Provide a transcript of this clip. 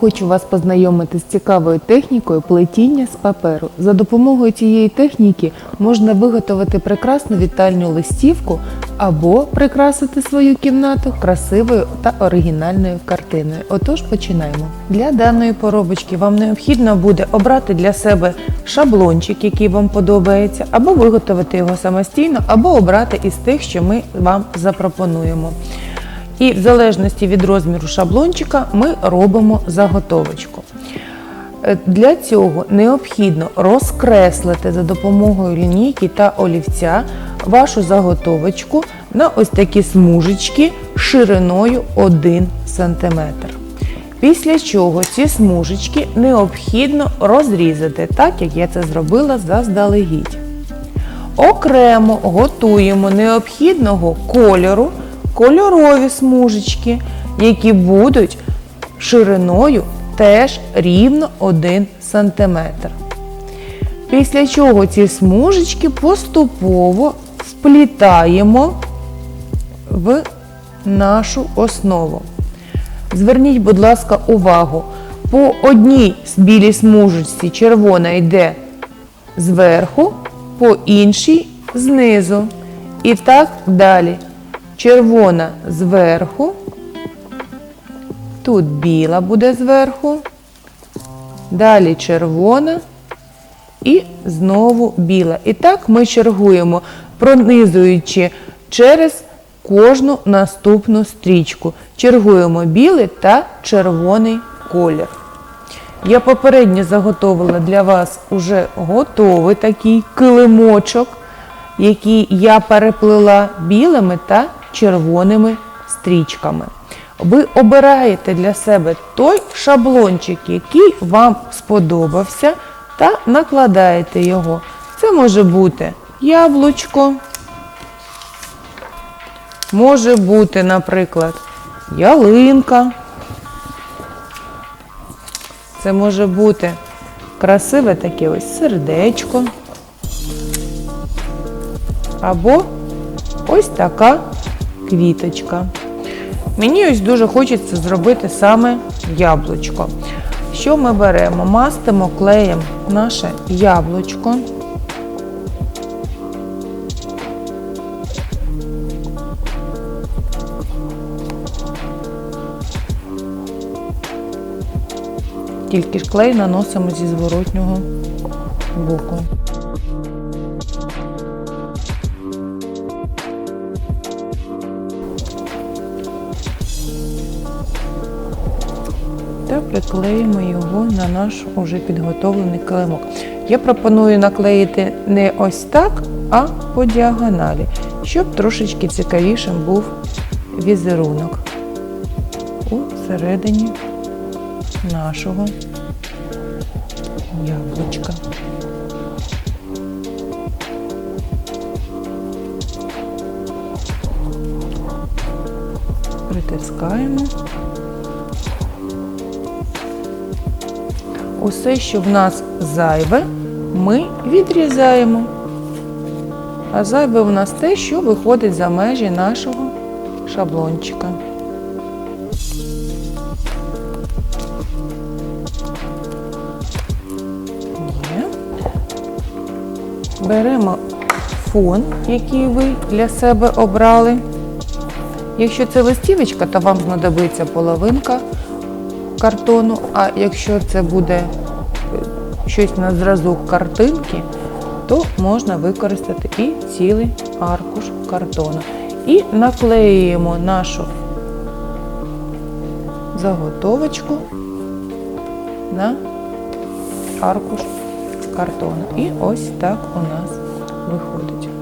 Хочу вас познайомити з цікавою технікою плетіння з паперу. За допомогою цієї техніки можна виготовити прекрасну вітальну листівку або прикрасити свою кімнату красивою та оригінальною картиною. Отож, починаємо. Для даної поробочки вам необхідно буде обрати для себе шаблончик, який вам подобається, або виготовити його самостійно, або обрати із тих, що ми вам запропонуємо. І в залежності від розміру шаблончика ми робимо заготовочку. Е, Для цього необхідно розкреслити за допомогою лінійки та олівця вашу заготовочку на ось такі смужечки шириною 1 см. Після чого ці смужечки необхідно розрізати, так як я це зробила заздалегідь. Окремо готуємо необхідного кольору кольорові смужечки, які будуть шириною теж рівно 1 см. Після чого ці смужечки поступово вплітаємо в нашу основу. Зверніть, будь ласка, увагу, по одній білій смужечці червона йде зверху, по іншій знизу. І так далі. Червона зверху, тут біла буде зверху, далі червона і знову біла. І так ми чергуємо, пронизуючи через кожну наступну стрічку. Чергуємо білий та червоний колір. Я попередньо заготовила для вас уже готовий такий килимочок, який я переплила білими та червоними стрічками. Ви обираєте для себе той шаблончик, який вам сподобався, та накладаєте його. Це може бути яблучко, може бути, наприклад, ялинка. Це може бути красиве таке ось сердечко. Або ось така квіточка. Мені ось дуже хочеться зробити саме яблучко. Що ми беремо? Мастимо клеєм наше яблучко. Тільки ж клей наносимо зі зворотнього боку. Приклеїмо його на наш уже підготовлений килимок. Я пропоную наклеїти не ось так, а по діагоналі, щоб трошечки цікавішим був візерунок у середині нашого яблучка. Притискаємо. Усе, що в нас зайве, ми відрізаємо. А зайве в нас те, що виходить за межі нашого шаблончика. Беремо фон, який ви для себе обрали. Якщо це листівочка, то вам знадобиться половинка картону, а якщо це буде е, щось на зразок картинки, то можна використати і цілий аркуш картону. І наклеюємо нашу заготовочку на аркуш картону. І ось так у нас виходить.